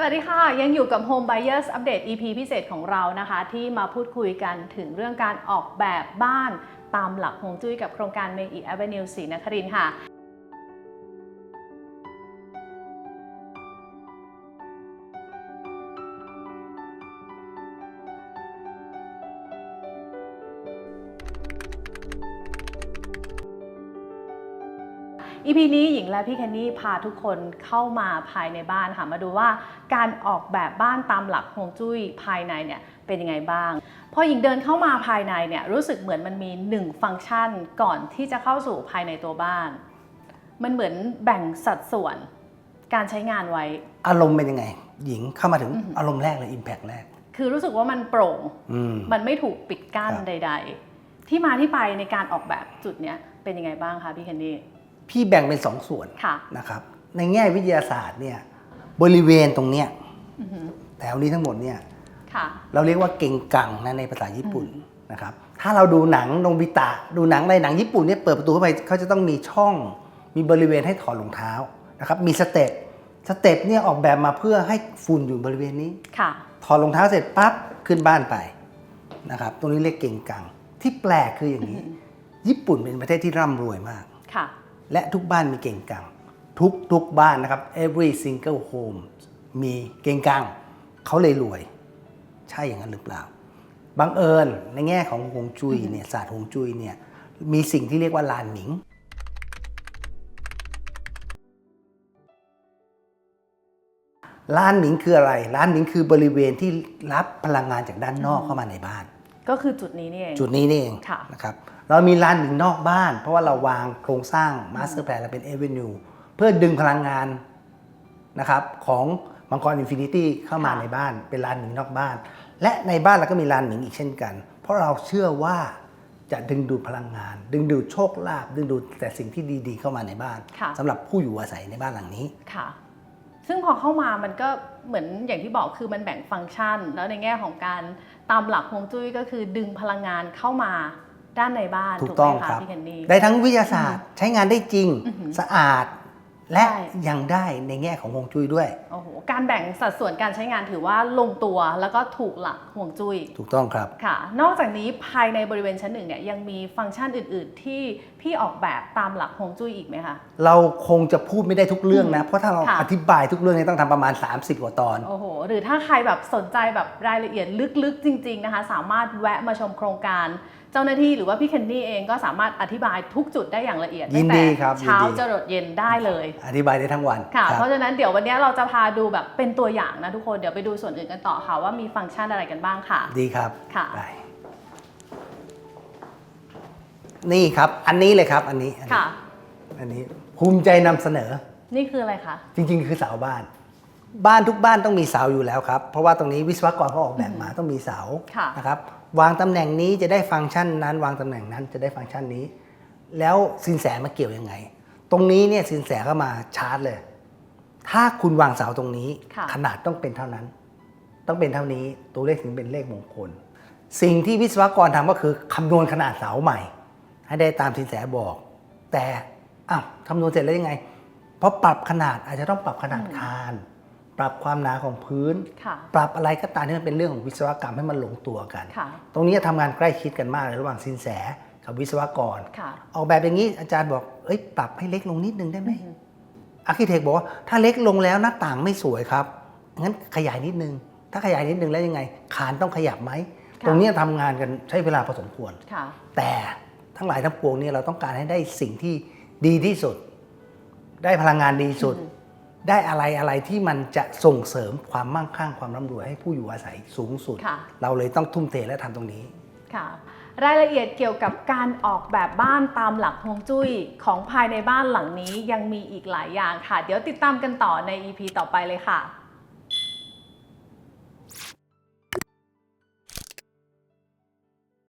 สวัสดีค่ะ ยังอยู่กับ Home Buyers Update EP พิเศษของเรานะคะ ที่มาพูดคุยกันถึงเรื่องการออกแบบบ้านตามหลักฮวงจุ้ยกับโครงการเมอีแอเวนิวศรีนครินค่ะ EP นี้หญิงและพี่แคนนี่พาทุกคนเข้ามาภายในบ้านค่ะมาดูว่าการออกแบบบ้านตามหลักฮวงจุ้ยภายในเนี่ยเป็นยังไงบ้าง พอหญิงเดินเข้ามาภายในเนี่ยรู้สึกเหมือนมันมีหนึ่งฟังก์ชันก่อนที่จะเข้าสู่ภายในตัวบ้าน มันเหมือนแบ่งสัดส่วนการใช้งานไว้ อารมณ์เป็นยังไง หญิงเข้ามาถึงอือหือออารมณ์แรกเลยอิมแพกแรก คือรู้สึกว่ามันโปร่งอืมมันไม่ถูกปิดกั้นครับใด ๆ ที่มาที่ไปในการออกแบบจุดเนี้ยเป็นยังไงบ้างคะพี่แคนนี่ พี่แบ่งเป็นสองส่วนค่ะ นะครับ ในแง่วิทยาศาสตร์เนี่ยบริเวณตรงเนี้ยอือหือแถวนี้ทั้งหมดเนี่ยค่ะ เราเรียกว่าเก่งกังนะในภาษาญี่ปุ่นนะครับ ถ้าเราดูหนังโนบิตะ ดูหนังในหนังญี่ปุ่นเนี่ยเปิดประตูเข้าไปเขาจะต้องมีช่อง มีบริเวณให้ถอดรองเท้านะครับมีสเต็ปสเต็ปเนี่ยออกแบบมาเพื่อให้ฝุ่นอยู่บริเวณนี้ ค่ะ ถอดรองเท้าเสร็จปั๊บขึ้นบ้านไปนะครับตรงนี้เรียกเก่งกัง ที่แปลกคืออย่างนี้ ญี่ปุ่นเป็นประเทศที่ร่ำรวยมาก ค่ะ และทุกบ้านมีเก่งกังทุกทุกบ้านนะครับ every single home มีเก่งกังเขาเลยรวย ใช่อย่างนั้นหรือเปล่าบังเอิญในแง่ของฮงจุยเนี่ยศาสตร์ฮงจุยเนี่ยมีสิ่งที่เรียกว่าลานหมิงลานหมิงคืออะไรลานหมิงคือบริเวณที่รับพลังงานจากด้านนอกเข้ามาในบ้าน ก็คือจุดนี้นี่เอง จุดนี้นี่เองค่ะนะครับเรามีลานหมิงนอกบ้าน เพราะว่าเราวางโครงสร้างมาสเตอร์แพลนและเป็นเอเวนิวเพื่อดึงพลังงานนะครับของมังกรอินฟินิตี้เข้ามาค่ะในบ้านเป็นลานหมิงนอกบ้าน และในบ้านเราก็มีลานหมิงอีกเช่นกัน เพราะเราเชื่อว่าจะดึงดูดพลังงาน ดึงดูดโชคลาภดึงดูดแต่สิ่งที่ดีๆ เข้ามาในบ้านค่ะสำหรับผู้อยู่อาศัยในบ้านหลังนี้ค่ะ ซึ่งพอเข้ามามันก็เหมือนอย่างที่บอกคือมันแบ่งฟังก์ชัน แล้วในแง่ของการตามหลักฮวงจุ้ยก็คือดึงพลังงานเข้ามาด้านในบ้านถูกต้องไหมะครับ พี่แคนนี่ได้ทั้งวิทยาศาสตร์ใช้งานได้จริงอือหือสะอาด และใช่ยังได้ในแง่ของฮวงจุ้ยด้วยโอ้โหการแบ่งสัดส่วนการใช้งานถือว่าลงตัวแล้วก็ถูกหลักฮวงจุ้ยถูกต้องครับค่ะ นอกจากนี้ภายในบริเวณชั้นหนึ่งเนี่ยยังมีฟังก์ชันอื่น ๆ ที่พี่ออกแบบตามหลักฮวงจุ้ยอีกไหมคะเราคงจะพูดไม่ได้ทุกเรื่องนะ เพราะถ้าเราค่ะอธิบายทุกเรื่องเนี่ยต้องทำประมาณ 30 กว่าตอนโอ้โหหรือถ้าใครแบบสนใจแบบรายละเอียดลึกๆ จริง ๆ นะคะ สามารถแวะมาชมโครงการเจ้าหน้าที่หรือว่าพี่เคนนี่เองก็สามารถอธิบายทุกจุดได้อย่างละเอียดยินดีตั้งแต่ครับเช้ายินดีจรดเย็นได้เลยอธิบายได้ทั้งวันค่ะรับเพราะฉะนั้นเดี๋ยววันนี้เราจะพาดูแบบเป็นตัวอย่างนะทุกคนเดี๋ยวไปดูส่วนอื่นกันต่อค่ะว่ามีฟังก์ชันอะไรกันบ้างค่ะ ดีครับค่ะได้นี่ครับอันนี้เลยครับอันนี้อันนี้ค่ะ อันนี้ภูมิใจนำเสนอ นี่คืออะไรคะ จริง ๆ คือเสาบ้าน บ้านทุกบ้านต้องมีเสาอยู่แล้วครับ เพราะว่าตรงนี้วิศวกรเขาออกแบบมาต้องมีเสาค่ะ นะครับวางตำแหน่งนี้จะได้ฟังก์ชันนั้น วางตำแหน่งนั้นจะได้ฟังก์ชันนี้ แล้วสินแสมาเกี่ยวยังไง ตรงนี้เนี่ยสินแสเข้ามาชาร์จเลย ถ้าคุณวางเสาตรงนี้ ค่ะ ขนาดต้องเป็นเท่านั้น ต้องเป็นเท่านี้ตัวเลขถึงเป็นเลขมงคล สิ่งที่วิศวกรทำก็คือคำนวณขนาดเสาใหม่ ให้ได้ตามสินแสบอก แต่อ้าวคำนวณเสร็จแล้วยังไงเพราะปรับขนาดอาจจะต้องปรับขนาดคาน ปรับความหนาของพื้น ค่ะ ปรับอะไรก็ตามที่มันเป็นเรื่องของวิศวกรรมให้มันลงตัวกัน ค่ะ ตรงนี้ทำงานใกล้ชิดกันมากเลยระหว่างสินแส กับวิศวกรค่ะออกแบบอย่างนี้อาจารย์บอกเอ้ยปรับให้เล็กลงนิดนึงได้ไหมอาร์เคเต็กบอกว่าถ้าเล็กลงแล้วหน้าต่างไม่สวยครับงั้นขยายนิดนึง ถ้าขยายนิดนึงแล้วยังไง คานต้องขยับไหมค่ะตรงนี้ทำงานกันใช้เวลาพอสมควรค่ะแต่ทั้งหลายทั้งปวงเนี่ยเราต้องการให้ได้สิ่งที่ดีที่สุด ได้พลังงานดีสุดอืมได้อะไรอะไรที่มันจะส่งเสริมความมั่งคั่งความร่ำรวยให้ผู้อยู่อาศัยสูงสุดค่ะเราเลยต้องทุ่มเทและทำตรงนี้ค่ะ รายละเอียดเกี่ยวกับการออกแบบบ้านตามหลักฮวงจุ้ยของภายในบ้านหลังนี้ยังมีอีกหลายอย่างค่ะ เดี๋ยวติดตามกันต่อใน EP ต่อไปเลยค่ะ